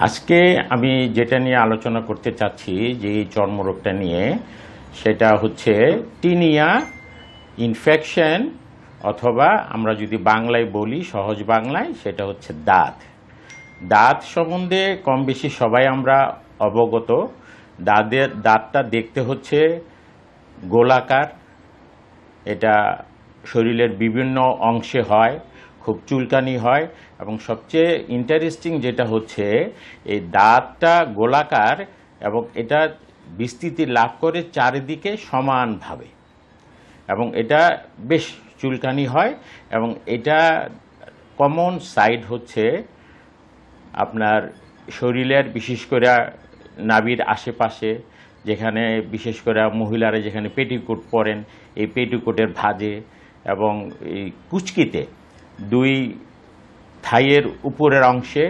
আজকে আমি যেটা নিয়ে আলোচনা করতে চাচ্ছি, যে এই চর্মরোগটা নিয়ে, সেটা হচ্ছে টিনিয়া ইনফেকশন অথবা আমরা যদি বাংলায় বলি, সহজ বাংলায়, সেটা হচ্ছে দাঁত। দাঁত সম্বন্ধে কম বেশি সবাই আমরা অবগত। দাঁতের, দাঁতটা দেখতে হচ্ছে গোলাকার। এটা শরীরের বিভিন্ন অংশে হয়। খুব চুলকানি হয় এবং সবচেয়ে ইন্টারেস্টিং যেটা হচ্ছে, এই দাঁতটা গোলাকার এবং এটা বিস্তৃতি লাভ করে চারিদিকে সমানভাবে। এবং এটা বেশ চুলকানি হয় এবং এটা কমন সাইড হচ্ছে আপনার শরীরের বিশেষ করে নাভির আশেপাশে, যেখানে বিশেষ করে মহিলারা যেখানে পেটিকোট পরেন, এই পেটিকোটের ভাঁজে এবং এই কুচকিতে দুই থাইয়ের উপরের অংশে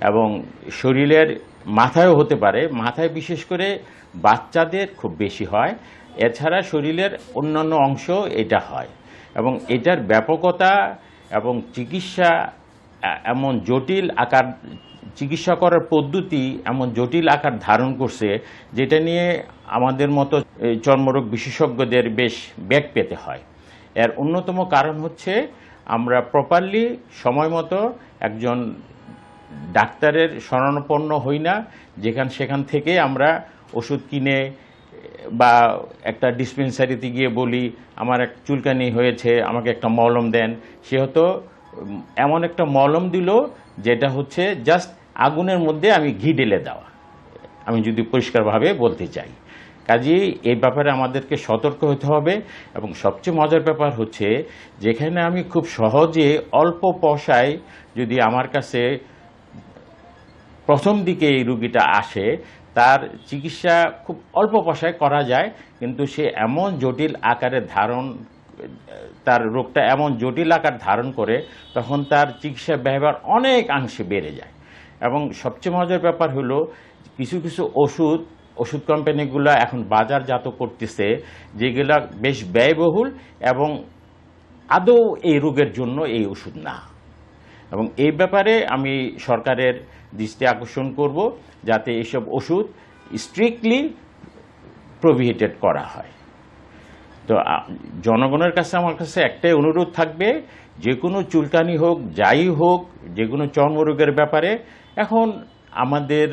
এবং শরীরের মাথায়ও হতে পারে। মাথায় বিশেষ করে বাচ্চাদের খুব বেশি হয়। এছাড়া শরীরের অন্যান্য অংশ এটা হয়। এবং এটার ব্যাপকতা এবং চিকিৎসা এমন জটিল আকার, চিকিৎসা করার পদ্ধতি এমন জটিল আকার ধারণ করছে, যেটা নিয়ে আমাদের মতো চর্মরোগ বিশেষজ্ঞদের বেশ ব্যাগ পেতে হয়। এর অন্যতম কারণ হচ্ছে আমরা প্রপারলি সময় মতো একজন ডাক্তারের শরণাপন্ন হই না, যেখান, সেখান থেকে আমরা ওষুধ কিনে, বা একটা ডিসপেন্সারিতে গিয়ে বলি, আমার এক চুলকানি হয়েছে, আমাকে একটা মলম দেন। সে হয়তো এমন একটা মলম দিল, যেটা হচ্ছে জাস্ট আগুনের মধ্যে আমি ঘি ঢেলে দেওয়া। আমি যদি পরিষ্কারভাবে বলতে চাই। কাজেই এই ব্যাপারে আমাদেরকে সতর্ক হতে হবে এবং সবচেয়ে মজার ব্যাপার হচ্ছে যেখানে আমি খুব সহজে অল্প পয়সায় যদি আমার কাছে প্রথম দিকে এই রুগীটা আসে, তার চিকিৎসা খুব অল্প পয়সায় করা যায়, কিন্তু সে এমন জটিল আকারে ধারণ, তার রোগটা এমন জটিল আকার ধারণ করে, তখন তার চিকিৎসা ব্যয়ভার অনেকাংশে বেড়ে যায়। এবং সবচেয়ে মজার ব্যাপার হলো, কিছু কিছু ওষুধ ওষুধ কোম্পানিগুলো এখন বাজারজাত করতেছে, যেগুলা বেশ ব্যয়বহুল এবং আদৌ এই রোগের জন্য এই ওষুধ না। এবং এই ব্যাপারে আমি সরকারের দৃষ্টি আকর্ষণ করব যাতে এইসব ওষুধ স্ট্রিক্টলি প্রভিহেটেড করা হয়। তো জনগণের কাছে আমার কাছে একটাই অনুরোধ থাকবে, যে কোনো চুলকানি হোক, যাই হোক, যে কোনো চর্মরোগের ব্যাপারে এখন আমাদের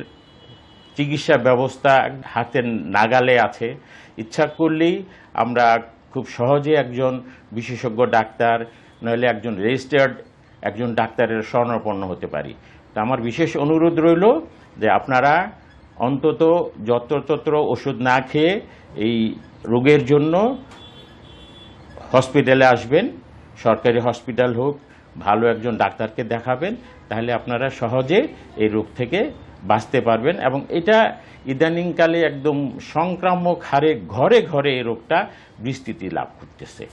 চিকিৎসা ব্যবস্থা হাতের নাগালে আছে। ইচ্ছা করলেই আমরা খুব সহজে একজন বিশেষজ্ঞ ডাক্তার, নইলে একজন রেজিস্টার্ড, একজন ডাক্তারের শরণাপন্ন হতে পারি। তো আমার বিশেষ অনুরোধ রইল যে আপনারা অন্তত যত্রতত্র ওষুধ না খেয়ে এই রোগের জন্য হসপিটালে আসবেন। সরকারি হসপিটাল হোক, ভালো একজন ডাক্তারকে দেখাবেন, তাহলে আপনারা সহজে এই রোগ থেকে বাঁচতে পারবেন এবং এটা ইদানিংকালে একদম সংক্রামক হারে ঘরে ঘরে এই রোগটা বিস্তৃতি লাভ করতেছে।